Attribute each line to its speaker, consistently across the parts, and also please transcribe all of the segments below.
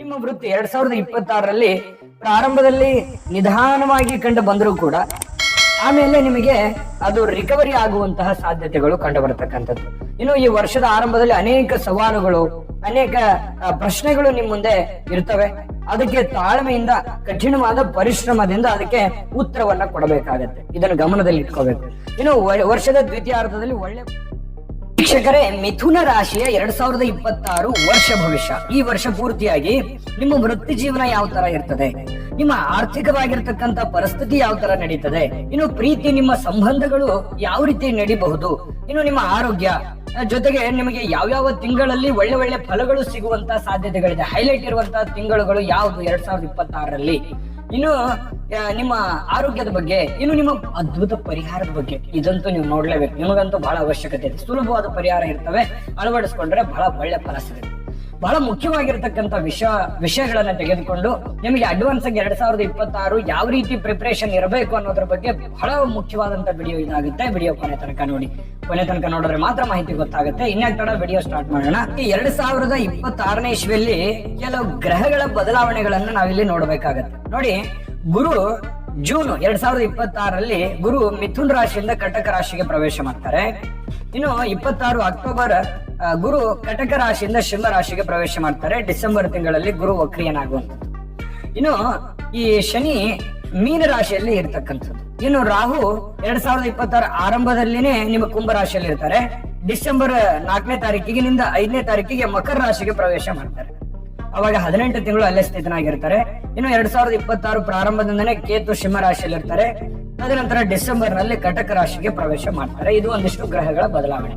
Speaker 1: ನಿಮ್ಮ ವೃತ್ತಿ ಎರಡ್ ಸಾವಿರದ ಇಪ್ಪತ್ತಾರರಲ್ಲಿ ಪ್ರಾರಂಭದಲ್ಲಿ ನಿಧಾನವಾಗಿ ಕಂಡು ಬಂದರೂ ಕೂಡ ಆಮೇಲೆ ನಿಮಗೆ ಅದು ರಿಕವರಿ ಆಗುವಂತಹ ಸಾಧ್ಯತೆಗಳು ಕಂಡು ಬರತಕ್ಕಂಥದ್ದು. ಇನ್ನು ಈ ವರ್ಷದ ಆರಂಭದಲ್ಲಿ ಅನೇಕ ಸವಾಲುಗಳು, ಅನೇಕ ಪ್ರಶ್ನೆಗಳು ನಿಮ್ಮ ಮುಂದೆ ಇರ್ತವೆ. ಅದಕ್ಕೆ ತಾಳ್ಮೆಯಿಂದ, ಕಠಿಣವಾದ ಪರಿಶ್ರಮದಿಂದ ಅದಕ್ಕೆ ಉತ್ತರವನ್ನ ಕೊಡಬೇಕಾಗತ್ತೆ. ಇದನ್ನು ಗಮನದಲ್ಲಿ ಇಟ್ಕೋಬೇಕು ಇನ್ನು ವರ್ಷದ ದ್ವಿತೀಯಾರ್ಧದಲ್ಲಿ ಒಳ್ಳೆ ವೀಕ್ಷಕರೇ, ಮಿಥುನ ರಾಶಿಯ ಎರಡ್ ಸಾವಿರದ ಇಪ್ಪತ್ತಾರು ವರ್ಷ ಭವಿಷ್ಯ. ಈ ವರ್ಷ ಪೂರ್ತಿಯಾಗಿ ನಿಮ್ಮ ವೃತ್ತಿ ಜೀವನ ಯಾವ ತರ ಇರ್ತದೆ? ನಿಮ್ಮ ಆರ್ಥಿಕವಾಗಿರ್ತಕ್ಕಂತ ಪರಿಸ್ಥಿತಿ ಯಾವ ತರ ನಡೀತದೆ? ಇನ್ನು ಪ್ರೀತಿ, ನಿಮ್ಮ ಸಂಬಂಧಗಳು ಯಾವ ರೀತಿ ನಡಿಬಹುದು? ಇನ್ನು ನಿಮ್ಮ ಆರೋಗ್ಯ ಜೊತೆಗೆ ನಿಮಗೆ ಯಾವ್ಯಾವ ತಿಂಗಳಲ್ಲಿ ಒಳ್ಳೆ ಒಳ್ಳೆ ಫಲಗಳು ಸಿಗುವಂತ ಸಾಧ್ಯತೆಗಳಿದೆ? ಹೈಲೈಟ್ ಇರುವಂತಹ ತಿಂಗಳುಗಳು ಯಾವುದು ಎರಡ್ ಸಾವಿರದ ಇಪ್ಪತ್ತಾರರಲ್ಲಿ? ಇನ್ನು ನಿಮ್ಮ ಆರೋಗ್ಯದ ಬಗ್ಗೆ, ಇನ್ನು ನಿಮ್ಮ ಅದ್ಭುತ ಪರಿಹಾರದ ಬಗ್ಗೆ ಇದಂತೂ ನೀವು ನೋಡ್ಲೇಬೇಕು. ನಿಮಗಂತೂ ಬಹಳ ಅವಶ್ಯಕತೆ ಇದೆ. ಸುಲಭವಾದ ಪರಿಹಾರ ಇರ್ತವೆ. ಅಳವಡಿಸ್ಕೊಂಡ್ರೆ ಬಹಳ ಒಳ್ಳೆ ಫಲ ಸಿಗುತ್ತೆ. ಬಹಳ ಮುಖ್ಯವಾಗಿರ್ತಕ್ಕಂಥ ವಿಷಯ ವಿಷಯಗಳನ್ನ ತೆಗೆದುಕೊಂಡು ನಿಮಗೆ ಅಡ್ವಾನ್ಸ್ ಆಗಿ ಎರಡ್ ಸಾವಿರದ ಇಪ್ಪತ್ತಾರು ಯಾವ ರೀತಿ ಪ್ರಿಪರೇಷನ್ ಇರಬೇಕು ಅನ್ನೋದ್ರ ಬಗ್ಗೆ ಬಹಳ ಮುಖ್ಯವಾದಂತ ವಿಡಿಯೋ ಇದಾಗುತ್ತೆ. ವಿಡಿಯೋ ಕೊನೆ ತನಕ ನೋಡಿ. ಕೊನೆ ತನಕ ನೋಡಿದ್ರೆ ಮಾತ್ರ ಮಾಹಿತಿ ಗೊತ್ತಾಗುತ್ತೆ. ಇನ್ಯಾಕ್ ತಡ ವಿಡಿಯೋ ಸ್ಟಾರ್ಟ್ ಮಾಡೋಣ. ಈ ಎರಡ್ ಸಾವಿರದ ಇಪ್ಪತ್ತಾರನೇ ಇಸ್ವಿಯಲ್ಲಿ ಕೆಲವು ಗ್ರಹಗಳ ಬದಲಾವಣೆಗಳನ್ನ ನಾವಿಲ್ಲಿ ನೋಡ್ಬೇಕಾಗತ್ತೆ. ನೋಡಿ, ಗುರು ಜೂನ್ ಎರಡ್ ಸಾವಿರದ ಇಪ್ಪತ್ತಾರರಲ್ಲಿ ಗುರು ಮಿಥುನ್ ರಾಶಿಯಿಂದ ಕಟಕ ರಾಶಿಗೆ ಪ್ರವೇಶ ಮಾಡ್ತಾರೆ. ಇನ್ನು ಇಪ್ಪತ್ತಾರು ಅಕ್ಟೋಬರ್ ಗುರು ಕಟಕ ರಾಶಿಯಿಂದ ಸಿಂಹ ರಾಶಿಗೆ ಪ್ರವೇಶ ಮಾಡ್ತಾರೆ. ಡಿಸೆಂಬರ್ ತಿಂಗಳಲ್ಲಿ ಗುರು ವಕ್ರಿಯನಾಗುವಂಥದ್ದು. ಇನ್ನು ಈ ಶನಿ ಮೀನ ರಾಶಿಯಲ್ಲಿ ಇರ್ತಕ್ಕಂಥದ್ದು. ಇನ್ನು ರಾಹು ಎರಡ್ ಸಾವಿರದ ಇಪ್ಪತ್ತಾರ ಆರಂಭದಲ್ಲಿನೇ ನಿಮ್ಮ ಕುಂಭ ರಾಶಿಯಲ್ಲಿ ಇರ್ತಾರೆ ಡಿಸೆಂಬರ್ ನಾಲ್ಕನೇ ತಾರೀಕಿಗಿನಿಂದ ಐದನೇ ತಾರೀಕಿಗೆ ಮಕರ ರಾಶಿಗೆ ಪ್ರವೇಶ ಮಾಡ್ತಾರೆ. ಅವಾಗ ಹದಿನೆಂಟು ತಿಂಗಳು ಅಲ್ಲೇ ಸ್ಥಿತನಾಗಿರ್ತಾರೆ. ಇನ್ನು ಎರಡ್ ಸಾವಿರದ ಇಪ್ಪತ್ತಾರು ಪ್ರಾರಂಭದಿಂದನೇ ಕೇತು ಸಿಂಹ ರಾಶಿಯಲ್ಲಿ ಇರ್ತಾರೆ. ತದನಂತರ ಡಿಸೆಂಬರ್ನಲ್ಲಿ ಕಟಕ ರಾಶಿಗೆ ಪ್ರವೇಶ ಮಾಡ್ತಾರೆ. ಇದು ಒಂದಿಷ್ಟು ಗ್ರಹಗಳ ಬದಲಾವಣೆ.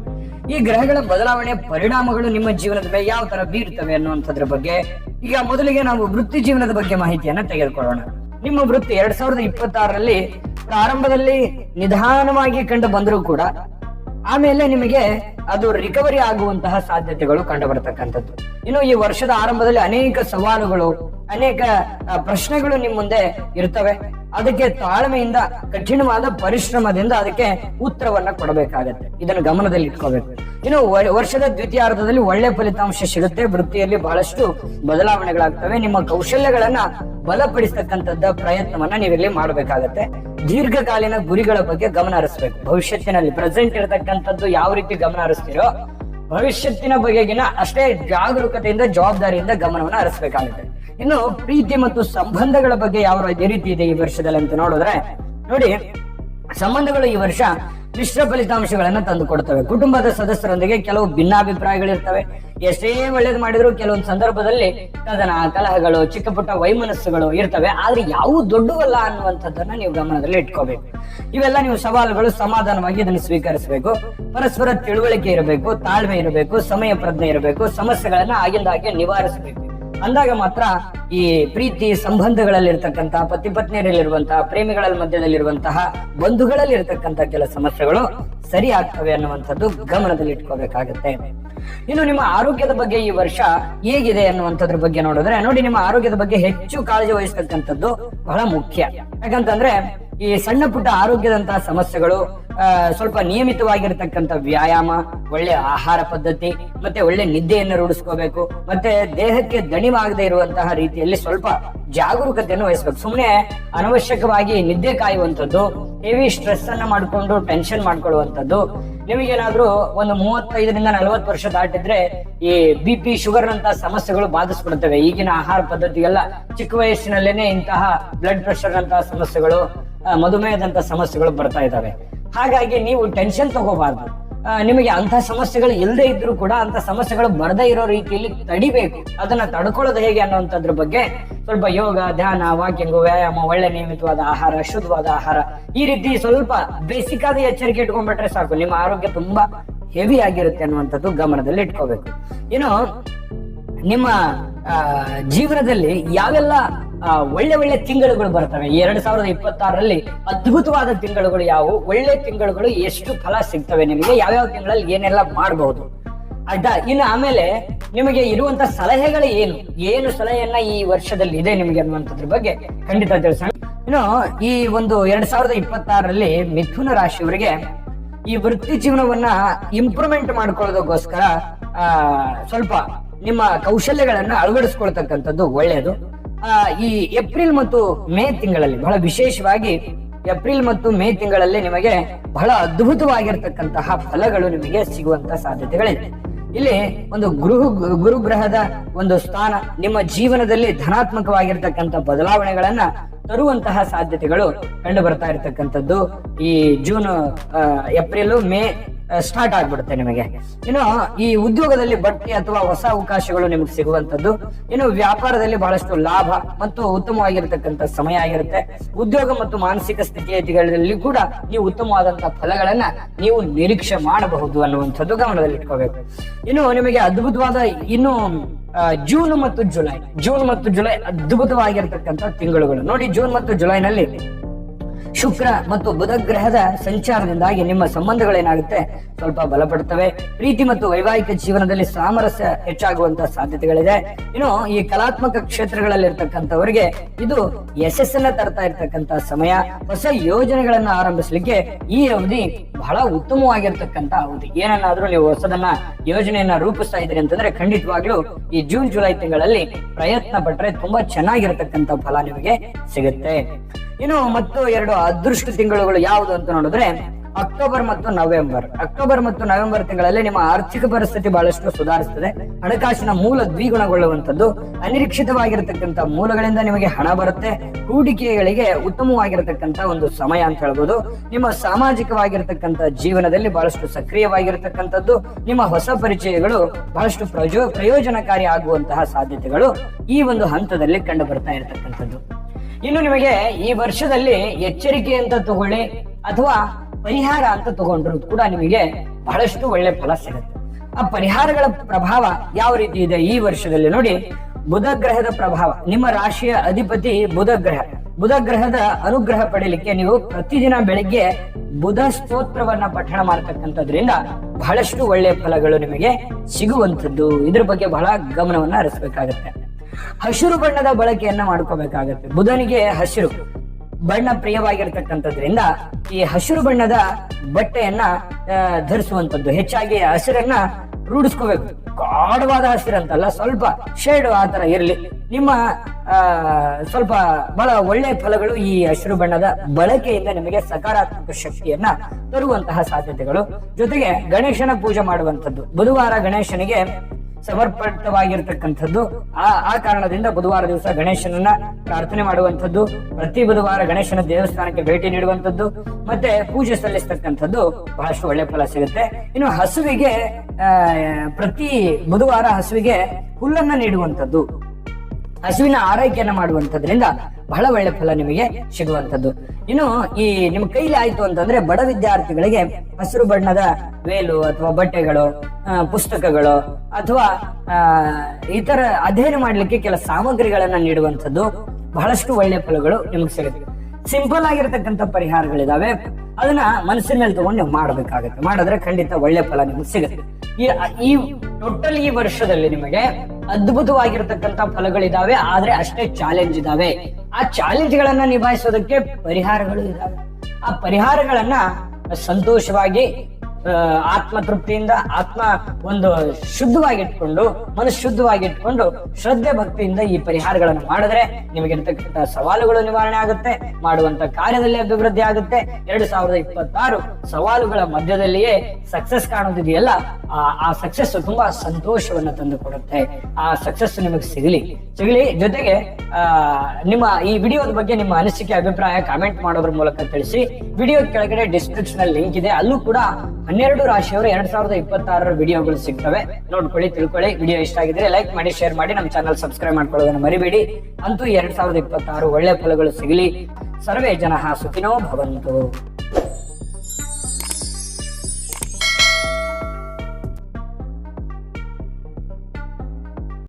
Speaker 1: ಈ ಗ್ರಹಗಳ ಬದಲಾವಣೆಯ ಪರಿಣಾಮಗಳು ನಿಮ್ಮ ಜೀವನದ ಮೇಲೆ ಯಾವ ತರ ಬೀರ್ತವೆ ಅನ್ನುವಂಥದ್ರ ಬಗ್ಗೆ ಈಗ ಮೊದಲಿಗೆ ನಾವು ವೃತ್ತಿ ಜೀವನದ ಬಗ್ಗೆ ಮಾಹಿತಿಯನ್ನ ತೆಗೆದುಕೊಳ್ಳೋಣ. ನಿಮ್ಮ ವೃತ್ತಿ ಎರಡ್ ಸಾವಿರದ ಇಪ್ಪತ್ತಾರರಲ್ಲಿ ಪ್ರಾರಂಭದಲ್ಲಿ ನಿಧಾನವಾಗಿ ಕಂಡು ಬಂದರೂ ಕೂಡ ಆಮೇಲೆ ನಿಮಗೆ ಅದು ರಿಕವರಿ ಆಗುವಂತಹ ಸಾಧ್ಯತೆಗಳು ಕಂಡು ಬರತಕ್ಕಂಥದ್ದು ಇನ್ನು ಈ ವರ್ಷದ ಆರಂಭದಲ್ಲಿ ಅನೇಕ ಸವಾಲುಗಳು, ಅನೇಕ ಪ್ರಶ್ನೆಗಳು ನಿಮ್ಮ ಮುಂದೆ ಇರ್ತವೆ. ಅದಕ್ಕೆ ತಾಳ್ಮೆಯಿಂದ, ಕಠಿಣವಾದ ಪರಿಶ್ರಮದಿಂದ ಅದಕ್ಕೆ ಉತ್ತರವನ್ನ ಕೊಡಬೇಕಾಗತ್ತೆ. ಇದನ್ನು ಗಮನದಲ್ಲಿ ಇಟ್ಕೋಬೇಕು ಇನ್ನು ವರ್ಷದ ದ್ವಿತೀಯಾರ್ಧದಲ್ಲಿ ಒಳ್ಳೆ ಫಲಿತಾಂಶ ಸಿಗುತ್ತೆ. ವೃತ್ತಿಯಲ್ಲಿ ಬಹಳಷ್ಟು ಬದಲಾವಣೆಗಳಾಗ್ತವೆ. ನಿಮ್ಮ ಕೌಶಲ್ಯಗಳನ್ನ ಬಲಪಡಿಸ್ತಕ್ಕಂಥದ್ದ ಪ್ರಯತ್ನವನ್ನ ನೀವಿಲ್ಲಿ ಮಾಡಬೇಕಾಗತ್ತೆ. ದೀರ್ಘಕಾಲೀನ ಗುರಿಗಳ ಬಗ್ಗೆ ಗಮನ ಹರಿಸ್ಬೇಕು. ಭವಿಷ್ಯತ್ತಿನಲ್ಲಿ ಪ್ರೆಸೆಂಟ್ ಇರತಕ್ಕಂಥದ್ದು ಯಾವ ರೀತಿ ಗಮನ ಹರಿಸ್ತೀರೋ, ಭವಿಷ್ಯತ್ತಿನ ಬಗೆಗಿನ ಅಷ್ಟೇ ಜಾಗರೂಕತೆಯಿಂದ, ಜವಾಬ್ದಾರಿಯಿಂದ ಗಮನವನ್ನು ಹರಿಸ್ಬೇಕಾಗುತ್ತೆ. ಇನ್ನು ಪ್ರೀತಿ ಮತ್ತು ಸಂಬಂಧಗಳ ಬಗ್ಗೆ ಯಾವ ರೀತಿ ಇದೆ ಈ ವರ್ಷದಲ್ಲಿ ಅಂತ ನೋಡಿದ್ರೆ, ನೋಡಿ, ಸಂಬಂಧಗಳು ಈ ವರ್ಷ ಮಿಶ್ರ ಫಲಿತಾಂಶಗಳನ್ನು ತಂದು ಕೊಡ್ತವೆ. ಕುಟುಂಬದ ಸದಸ್ಯರೊಂದಿಗೆ ಕೆಲವು ಭಿನ್ನಾಭಿಪ್ರಾಯಗಳಿರ್ತವೆ. ಎಷ್ಟೇ ಒಳ್ಳೇದು ಮಾಡಿದ್ರು ಕೆಲವೊಂದು ಸಂದರ್ಭದಲ್ಲಿ ಕದನ, ಕಲಹಗಳು, ಚಿಕ್ಕ ಪುಟ್ಟ ವೈಮನಸ್ಸುಗಳು ಇರ್ತವೆ. ಆದ್ರೆ ಯಾವು ದೊಡ್ಡವಲ್ಲ ಅನ್ನುವಂಥದ್ದನ್ನ ನೀವು ಗಮನದಲ್ಲಿ ಇಟ್ಕೋಬೇಕು. ಇವೆಲ್ಲ ನೀವು ಸವಾಲುಗಳು ಸಮಾಧಾನವಾಗಿ ಇದನ್ನು ಸ್ವೀಕರಿಸಬೇಕು. ಪರಸ್ಪರ ತಿಳುವಳಿಕೆ ಇರಬೇಕು, ತಾಳ್ಮೆ ಇರಬೇಕು ಸಮಯ ಪ್ರಜ್ಞೆ ಇರಬೇಕು, ಸಮಸ್ಯೆಗಳನ್ನ ಆಗಿಂದಾಗೆ ನಿವಾರಿಸಬೇಕು. ಅಂದಾಗ ಮಾತ್ರ ಈ ಪ್ರೀತಿ ಸಂಬಂಧಗಳಲ್ಲಿರ್ತಕ್ಕಂತಹ ಪತಿ ಪತ್ನಿಯರಲ್ಲಿರುವಂತಹ ಪ್ರೇಮಿಗಳ ಮಧ್ಯದಲ್ಲಿರುವಂತಹ ಬಂಧುಗಳಲ್ಲಿ ಇರತಕ್ಕಂತಹ ಕೆಲ ಸಮಸ್ಯೆಗಳು ಸರಿ ಆಗ್ತವೆ ಅನ್ನುವಂಥದ್ದು ಗಮನದಲ್ಲಿ ಇಟ್ಕೋಬೇಕಾಗತ್ತೆ ಇನ್ನು ನಿಮ್ಮ ಆರೋಗ್ಯದ ಬಗ್ಗೆ ಈ ವರ್ಷ ಹೇಗಿದೆ ಅನ್ನುವಂಥದ್ರ ಬಗ್ಗೆ ನೋಡಿದ್ರೆ, ನೋಡಿ ನಿಮ್ಮ ಆರೋಗ್ಯದ ಬಗ್ಗೆ ಹೆಚ್ಚು ಕಾಳಜಿ ವಹಿಸ್ತಕ್ಕಂಥದ್ದು ಬಹಳ ಮುಖ್ಯ. ಯಾಕಂತಂದ್ರೆ ಈ ಸಣ್ಣ ಪುಟ್ಟ ಆರೋಗ್ಯದಂತಹ ಸಮಸ್ಯೆಗಳು ಸ್ವಲ್ಪ ನಿಯಮಿತವಾಗಿರ್ತಕ್ಕಂಥ ವ್ಯಾಯಾಮ, ಒಳ್ಳೆ ಆಹಾರ ಪದ್ಧತಿ, ಮತ್ತೆ ಒಳ್ಳೆ ನಿದ್ದೆಯನ್ನು ರೂಢಿಸ್ಕೋಬೇಕು, ಮತ್ತೆ ದೇಹಕ್ಕೆ ದಣಿವಾಗದೇ ಇರುವಂತಹ ರೀತಿಯಲ್ಲಿ ಸ್ವಲ್ಪ ಜಾಗರೂಕತೆಯನ್ನು ವಹಿಸ್ಬೇಕು. ಸುಮ್ಮನೆ ಅನವಶ್ಯಕವಾಗಿ ನಿದ್ದೆ ಕಾಯುವಂಥದ್ದು ಹೆವಿ ಸ್ಟ್ರೆಸ್ ಅನ್ನ ಮಾಡ್ಕೊಂಡು ಟೆನ್ಷನ್ ಮಾಡ್ಕೊಳ್ಳುವಂಥದ್ದು, ನಿಮಗೇನಾದ್ರೂ ಒಂದು ಮೂವತ್ತೈದರಿಂದ ನಲವತ್ತು ವರ್ಷ ದಾಟಿದ್ರೆ ಈ ಬಿ ಪಿ ಶುಗರ್ ನಂತಹ ಸಮಸ್ಯೆಗಳು ಬಾಧಿಸ್ಬಿಡ್ತವೆ ಈಗಿನ ಆಹಾರ ಪದ್ಧತಿಗೆಲ್ಲ ಚಿಕ್ಕ ವಯಸ್ಸಿನಲ್ಲೇನೆ ಇಂತಹ ಬ್ಲಡ್ ಪ್ರೆಷರ್ ನಂತಹ ಸಮಸ್ಯೆಗಳು ಮಧುಮೇಹದಂತ ಸಮಸ್ಯೆಗಳು ಬರ್ತಾ ಇದಾವೆ ಹಾಗಾಗಿ ನೀವು ಟೆನ್ಷನ್ ತಗೋಬಾರ್ದು. ನಿಮಗೆ ಅಂತ ಸಮಸ್ಯೆಗಳು ಇಲ್ಲದೆ ಇದ್ರೂ ಕೂಡ ಅಂತ ಸಮಸ್ಯೆಗಳು ಬರದೇ ಇರೋ ರೀತಿಯಲ್ಲಿ ತಡಿಬೇಕು. ಅದನ್ನ ತಡ್ಕೊಳ್ಳೋದು ಹೇಗೆ ಅನ್ನುವಂಥದ್ರ ಬಗ್ಗೆ ಸ್ವಲ್ಪ ಯೋಗ, ಧ್ಯಾನ, ವಾಕಿಂಗ್, ವ್ಯಾಯಾಮ, ಒಳ್ಳೆ ನಿಯಮಿತವಾದ ಆಹಾರ, ಶುದ್ಧವಾದ ಆಹಾರ ಈ ರೀತಿ ಸ್ವಲ್ಪ ಬೇಸಿಕ್ ಆದ ಎಚ್ಚರಿಕೆ ಇಟ್ಕೊಂಡ್ಬಿಟ್ರೆ ಸಾಕು. ನಿಮ್ಮ ಆರೋಗ್ಯ ತುಂಬಾ ಹೆವಿ ಆಗಿರುತ್ತೆ ಅನ್ನುವಂಥದ್ದು ಗಮನದಲ್ಲಿ ಇಟ್ಕೋಬೇಕು. ಇನ್ನು ನಿಮ್ಮ ಜೀವನದಲ್ಲಿ ಯಾವೆಲ್ಲ ಒಳ್ಳೆ ಒಳ್ಳೆ ತಿಂಗಳುಗಳು ಬರ್ತವೆ. ಎರಡ್ ಸಾವಿರದ ಇಪ್ಪತ್ತಾರರಲ್ಲಿ ಅದ್ಭುತವಾದ ತಿಂಗಳುಗಳು ಯಾವುವು? ಒಳ್ಳೆ ತಿಂಗಳುಗಳು ಎಷ್ಟು ಫಲ ಸಿಗ್ತವೆ ನಿಮಗೆ? ಯಾವ್ಯಾವ ತಿಂಗಳಲ್ಲಿ ಏನೆಲ್ಲ ಮಾಡಬಹುದು ಅಡ್ಡ ಇನ್ನು ಆಮೇಲೆ ನಿಮಗೆ ಇರುವಂತ ಸಲಹೆಗಳು ಏನು? ಏನು ಸಲಹೆಯನ್ನ ಈ ವರ್ಷದಲ್ಲಿ ಇದೆ ನಿಮಗೆ ಅನ್ನುವಂಥದ್ರ ಬಗ್ಗೆ ಖಂಡಿತ ತಿಳಿಸೋಣ. ಇನ್ನು ಈ ಒಂದು ಎರಡ್ ಸಾವಿರದ ಇಪ್ಪತ್ತಾರರಲ್ಲಿ ಮಿಥುನ ರಾಶಿಯವರಿಗೆ ಈ ವೃತ್ತಿ ಜೀವನವನ್ನ ಇಂಪ್ರೂವ್ಮೆಂಟ್ ಮಾಡ್ಕೊಳ್ಳೋದಕ್ಕೋಸ್ಕರ, ಆ, ಸ್ವಲ್ಪ ನಿಮ್ಮ ಕೌಶಲ್ಯಗಳನ್ನ ಅಳವಡಿಸ್ಕೊಳ್ತಕ್ಕಂಥದ್ದು ಒಳ್ಳೆಯದು. ಈ ಏಪ್ರಿಲ್ ಮತ್ತು ಮೇ ತಿಂಗಳಲ್ಲಿ, ಬಹಳ ವಿಶೇಷವಾಗಿ ಏಪ್ರಿಲ್ ಮತ್ತು ಮೇ ತಿಂಗಳಲ್ಲಿ ನಿಮಗೆ ಬಹಳ ಅದ್ಭುತವಾಗಿರ್ತಕ್ಕಂತಹ ಫಲಗಳು ನಿಮಗೆ ಸಿಗುವಂತ ಸಾಧ್ಯತೆಗಳಿವೆ ಇಲ್ಲಿ ಒಂದು ಗುರು, ಗುರುಗ್ರಹದ ಒಂದು ಸ್ಥಾನ, ನಿಮ್ಮ ಜೀವನದಲ್ಲಿ ಧನಾತ್ಮಕವಾಗಿರ್ತಕ್ಕಂಥ ಬದಲಾವಣೆಗಳನ್ನ ತರುವಂತಹ ಸಾಧ್ಯತೆಗಳು ಕಂಡು ಬರ್ತಾ ಇರತಕ್ಕಂಥದ್ದು. ಈ ಜೂನ್ ಏಪ್ರಿಲ್, ಮೇ ಸ್ಟಾರ್ಟ್ ಆಗ್ಬಿಡುತ್ತೆ ನಿಮಗೆ. ಇನ್ನು ಈ ಉದ್ಯೋಗದಲ್ಲಿ ಬಡ್ತಿ ಅಥವಾ ಹೊಸ ಅವಕಾಶಗಳು ನಿಮಗೆ ಸಿಗುವಂತದ್ದು ಇನ್ನು ವ್ಯಾಪಾರದಲ್ಲಿ ಬಹಳಷ್ಟು ಲಾಭ ಮತ್ತು ಉತ್ತಮವಾಗಿರತಕ್ಕಂತ ಸಮಯ ಆಗಿರುತ್ತೆ. ಉದ್ಯೋಗ ಮತ್ತು ಮಾನಸಿಕ ಸ್ಥಿತಿಗತಿಗಳಲ್ಲಿ ಕೂಡ ನೀವು ಉತ್ತಮವಾದಂತಹ ಫಲಗಳನ್ನ ನೀವು ನಿರೀಕ್ಷೆ ಮಾಡಬಹುದು ಅನ್ನುವಂಥದ್ದು ಗಮನದಲ್ಲಿ ಇಟ್ಕೋಬೇಕು. ಇನ್ನು ನಿಮಗೆ ಅದ್ಭುತವಾದ ಇನ್ನು ಜೂನ್ ಮತ್ತು ಜುಲೈ. ಜೂನ್ ಮತ್ತು ಜುಲೈ ಅದ್ಭುತವಾಗಿರ್ತಕ್ಕಂಥ ತಿಂಗಳುಗಳು. ನೋಡಿ, ಜೂನ್ ಮತ್ತು ಜುಲೈನಲ್ಲಿ. ಶುಕ್ರ ಮತ್ತು ಬುಧ ಗ್ರಹದ ಸಂಚಾರದಿಂದಾಗಿ ನಿಮ್ಮ ಸಂಬಂಧಗಳೇನಾಗುತ್ತೆ? ಸ್ವಲ್ಪ ಬಲಪಡುತ್ತವೆ ಪ್ರೀತಿ ಮತ್ತು ವೈವಾಹಿಕ ಜೀವನದಲ್ಲಿ ಸಾಮರಸ್ಯ ಹೆಚ್ಚಾಗುವಂತಹ ಸಾಧ್ಯತೆಗಳಿದೆ. ಇನ್ನು ಈ ಕಲಾತ್ಮಕ ಕ್ಷೇತ್ರಗಳಲ್ಲಿ ಇರ್ತಕ್ಕಂಥವರಿಗೆ ಇದು ಯಶಸ್ಸನ್ನ ತರ್ತಾ ಇರ್ತಕ್ಕಂತ ಸಮಯ. ಹೊಸ ಯೋಜನೆಗಳನ್ನ ಆರಂಭಿಸಲಿಕ್ಕೆ ಈ ಅವಧಿ ಬಹಳ ಉತ್ತಮವಾಗಿರ್ತಕ್ಕಂತ ಅವಧಿ. ಏನನ್ನಾದ್ರೂ ನೀವು ಹೊಸದನ್ನ ಯೋಜನೆಯನ್ನ ರೂಪಿಸ್ತಾ ಇದ್ರಿ ಅಂತಂದ್ರೆ ಖಂಡಿತವಾಗ್ಲೂ ಈ ಜೂನ್, ಜುಲೈ ತಿಂಗಳಲ್ಲಿ ಪ್ರಯತ್ನ ಪಟ್ರೆ ತುಂಬಾ ಚೆನ್ನಾಗಿರ್ತಕ್ಕಂತ ಫಲ ನಿಮಗೆ ಸಿಗುತ್ತೆ. ಇನ್ನು ಮತ್ತು ಎರಡು ಅದೃಷ್ಟ ತಿಂಗಳುಗಳು ಯಾವುದು ಅಂತ ನೋಡಿದ್ರೆ ಅಕ್ಟೋಬರ್ ಮತ್ತು ನವೆಂಬರ್. ಅಕ್ಟೋಬರ್ ಮತ್ತು ನವೆಂಬರ್ ತಿಂಗಳಲ್ಲಿ ನಿಮ್ಮ ಆರ್ಥಿಕ ಪರಿಸ್ಥಿತಿ ಬಹಳಷ್ಟು ಸುಧಾರಿಸುತ್ತದೆ ಹಣಕಾಸಿನ ಮೂಲ ದ್ವಿಗುಣಗೊಳ್ಳುವಂತದ್ದು ಅನಿರೀಕ್ಷಿತವಾಗಿರತಕ್ಕಂತ ಮೂಲಗಳಿಂದ ನಿಮಗೆ ಹಣ ಬರುತ್ತೆ. ಹೂಡಿಕೆಗಳಿಗೆ ಉತ್ತಮವಾಗಿರತಕ್ಕಂತ ಒಂದು ಸಮಯ ಅಂತ ಹೇಳ್ಬೋದು. ನಿಮ್ಮ ಸಾಮಾಜಿಕವಾಗಿರತಕ್ಕಂತ ಜೀವನದಲ್ಲಿ ಬಹಳಷ್ಟು ಸಕ್ರಿಯವಾಗಿರತಕ್ಕಂಥದ್ದು. ನಿಮ್ಮ ಹೊಸ ಪರಿಚಯಗಳು ಬಹಳಷ್ಟು ಪ್ರಜೋ, ಪ್ರಯೋಜನಕಾರಿ ಆಗುವಂತಹ ಸಾಧ್ಯತೆಗಳು ಈ ಒಂದು ಹಂತದಲ್ಲಿ ಕಂಡು ಬರ್ತಾ ಇರತಕ್ಕಂಥದ್ದು. ಇನ್ನು ನಿಮಗೆ ಈ ವರ್ಷದಲ್ಲಿ ಎಚ್ಚರಿಕೆ ಅಂತ ತಗೊಳ್ಳಿ ಅಥವಾ ಪರಿಹಾರ ಅಂತ ತಗೊಂಡ್ರು ಕೂಡ ನಿಮಗೆ ಬಹಳಷ್ಟು ಒಳ್ಳೆ ಫಲ ಸಿಗುತ್ತೆ. ಆ ಪರಿಹಾರಗಳ ಪ್ರಭಾವ ಯಾವ ರೀತಿ ಇದೆ ಈ ವರ್ಷದಲ್ಲಿ ನೋಡಿ, ಬುಧ ಗ್ರಹದ ಪ್ರಭಾವ. ನಿಮ್ಮ ರಾಶಿಯ ಅಧಿಪತಿ ಬುಧ ಗ್ರಹ. ಬುಧ ಗ್ರಹದ ಅನುಗ್ರಹ ಪಡೆಯಲಿಕ್ಕೆ ನೀವು ಪ್ರತಿದಿನ ಬೆಳಿಗ್ಗೆ ಬುಧ ಸ್ತೋತ್ರವನ್ನ ಪಠಣ ಮಾಡ್ತಕ್ಕಂಥದ್ರಿಂದ ಬಹಳಷ್ಟು ಒಳ್ಳೆಯ ಫಲಗಳು ನಿಮಗೆ ಸಿಗುವಂಥದ್ದು. ಇದ್ರ ಬಗ್ಗೆ ಬಹಳ ಗಮನವನ್ನ ಹರಿಸಬೇಕಾಗತ್ತೆ. ಹಸಿರು ಬಣ್ಣದ ಬಳಕೆಯನ್ನ ಮಾಡ್ಕೋಬೇಕಾಗತ್ತೆ. ಬುಧನಿಗೆ ಹಸಿರು. ಬಣ್ಣ ಪ್ರಿಯವಾಗಿರ್ತಕ್ಕಂಥದ್ರಿಂದ ಈ ಹಸಿರು ಬಣ್ಣದ ಬಟ್ಟೆಯನ್ನ ಧರಿಸುವಂತದ್ದು ಹೆಚ್ಚಾಗಿ ಹಸಿರನ್ನ ರೂಢಿಸ್ಕೋಬೇಕು. ಗಾಢವಾದ ಹಸಿರು ಅಂತಲ್ಲ, ಸ್ವಲ್ಪ ಶೇಡ್ ಆ ತರ ಇರಲಿ. ನಿಮ್ಮ ಸ್ವಲ್ಪ ಬಹಳ ಒಳ್ಳೆಯ ಫಲಗಳು ಈ ಹಸಿರು ಬಣ್ಣದ ಬಳಕೆಯಿಂದ ನಿಮಗೆ ಸಕಾರಾತ್ಮಕ ಶಕ್ತಿಯನ್ನ ತರುವಂತಹ ಸಾಧ್ಯತೆಗಳು. ಜೊತೆಗೆ ಗಣೇಶನ ಪೂಜೆ ಮಾಡುವಂಥದ್ದು. ಬುಧವಾರ ಗಣೇಶನಿಗೆ ಸಮರ್ಪಿತವಾಗಿರ್ತಕ್ಕಂಥದ್ದು ಆ ಆ ಕಾರಣದಿಂದ ಬುಧವಾರ ದಿವಸ ಗಣೇಶನನ್ನ ಪ್ರಾರ್ಥನೆ ಮಾಡುವಂಥದ್ದು, ಪ್ರತಿ ಬುಧವಾರ ಗಣೇಶನ ದೇವಸ್ಥಾನಕ್ಕೆ ಭೇಟಿ ನೀಡುವಂಥದ್ದು, ಮತ್ತೆ ಪೂಜೆ ಸಲ್ಲಿಸ್ತಕ್ಕಂಥದ್ದು ಬಹಳಷ್ಟು ಒಳ್ಳೆ ಫಲ ಸಿಗುತ್ತೆ. ಇನ್ನು ಹಸುವಿಗೆ ಪ್ರತಿ ಬುಧವಾರ ಹಸುವಿಗೆ ಹುಲ್ಲನ್ನ ನೀಡುವಂಥದ್ದು. ಹಸುವಿನ ಆರೈಕೆಯನ್ನ ಮಾಡುವಂತದ್ರಿಂದ ಬಹಳ ಒಳ್ಳೆ ಫಲ ನಿಮಗೆ ಸಿಗುವಂತದ್ದು ಇನ್ನು ಈ ನಿಮ್ ಕೈಲಿ ಆಯ್ತು ಅಂತಂದ್ರೆ ಬಡ ವಿದ್ಯಾರ್ಥಿಗಳಿಗೆ ಹಸಿರು ಬಣ್ಣದ ವೇಲು ಅಥವಾ ಬಟ್ಟೆಗಳು ಪುಸ್ತಕಗಳು ಅಥವಾ ಇತರ ಅಧ್ಯಯನ ಮಾಡ್ಲಿಕ್ಕೆ ಕೆಲ ಸಾಮಗ್ರಿಗಳನ್ನ ನೀಡುವಂಥದ್ದು ಬಹಳಷ್ಟು ಒಳ್ಳೆ ಫಲಗಳು ನಿಮ್ಗೆ ಸಿಗುತ್ತೆ. ಸಿಂಪಲ್ ಆಗಿರತಕ್ಕಂತ ಪರಿಹಾರಗಳಿದಾವೆ. ಅದನ್ನ ಮನಸ್ಸಿನಲ್ಲಿ ತಗೊಂಡು ನೀವು ಮಾಡಬೇಕಾಗುತ್ತೆ. ಮಾಡಿದ್ರೆ ಖಂಡಿತ ಒಳ್ಳೆ ಫಲ ನಿಮ್ಗೆ ಸಿಗುತ್ತೆ. ಈ ಟೋಟಲ್ ಈ ವರ್ಷದಲ್ಲಿ ನಿಮಗೆ ಅದ್ಭುತವಾಗಿರತಕ್ಕಂತ ಫಲಗಳಿದಾವೆ, ಆದ್ರೆ ಅಷ್ಟೇ ಚಾಲೆಂಜ್ ಇದಾವೆ. ಆ ಚಾಲೆಂಜ್ ಗಳನ್ನ ನಿಭಾಯಿಸೋದಕ್ಕೆ ಪರಿಹಾರಗಳು ಇದಾವೆ. ಆ ಪರಿಹಾರಗಳನ್ನ ಸಂತೋಷವಾಗಿ ಆತ್ಮ ತೃಪ್ತಿಯಿಂದ ಆತ್ಮ ಒಂದು ಶುದ್ಧವಾಗಿಟ್ಕೊಂಡು, ಮನಸ್ಸು ಶುದ್ಧವಾಗಿಟ್ಕೊಂಡು ಶ್ರದ್ಧೆ ಭಕ್ತಿಯಿಂದ ಈ ಪರಿಹಾರಗಳನ್ನು ಮಾಡಿದ್ರೆ ನಿಮಗೆ ಇರ್ತಕ್ಕಂಥ ಸವಾಲುಗಳು ನಿವಾರಣೆ ಆಗುತ್ತೆ ಮಾಡುವಂತ ಕಾರ್ಯದಲ್ಲಿ ಅಭಿವೃದ್ಧಿ ಆಗುತ್ತೆ. ಎರಡು ಸಾವಿರದ ಇಪ್ಪತ್ತಾರು ಸವಾಲುಗಳ ಮಧ್ಯದಲ್ಲಿಯೇ ಸಕ್ಸಸ್ ಕಾಣೋದಿದೆಯಲ್ಲ ಆ ಆ ಸಕ್ಸಸ್ ತುಂಬಾ ಸಂತೋಷವನ್ನ ತಂದು ಕೊಡುತ್ತೆ ಆ ಸಕ್ಸಸ್ ನಿಮಗೆ ಸಿಗಲಿ. ಸಿಗಲಿ, ಜೊತೆಗೆ, ಆ, ನಿಮ್ಮ ಈ ವಿಡಿಯೋದ ಬಗ್ಗೆ ನಿಮ್ಮ ಅನಿಸಿಕೆ, ಅಭಿಪ್ರಾಯ ಕಾಮೆಂಟ್ ಮಾಡೋದ್ರ ಮೂಲಕ ತಿಳಿಸಿ. ವಿಡಿಯೋ ಕೆಳಗಡೆ ಡಿಸ್ಕ್ರಿಪ್ಷನ್ ಲಿಂಕ್ ಇದೆ. ಅಲ್ಲೂ ಕೂಡ ಹನ್ನೆರಡು ರಾಶಿಯವರು ಎರಡ್ ಸಾವಿರದ ಇಪ್ಪತ್ತಾರರ ವಿಡಿಯೋಗಳು ಸಿಗ್ತವೆ. ನೋಡ್ಕೊಳ್ಳಿ, ತಿಳ್ಕೊಳ್ಳಿ. ವಿಡಿಯೋ ಇಷ್ಟ ಆಗಿದ್ರೆ ಲೈಕ್ ಮಾಡಿ ಶೇರ್ ಮಾಡಿ. ನಮ್ಮ ಚಾನಲ್ ಸಬ್ಸ್ಕ್ರೈಬ್ ಮಾಡ್ಕೊಳ್ಳೋದನ್ನ ಮರಿಬೇಡಿ. ಅಂತೂ ಎರಡ್ ಸಾವಿರದ ಇಪ್ಪತ್ತಾರು ಒಳ್ಳೆ ಫಲಗಳು ಸಿಗಲಿ. ಸರ್ವೇ ಜನ ಸುಖಿನೋ ಭವಂತು.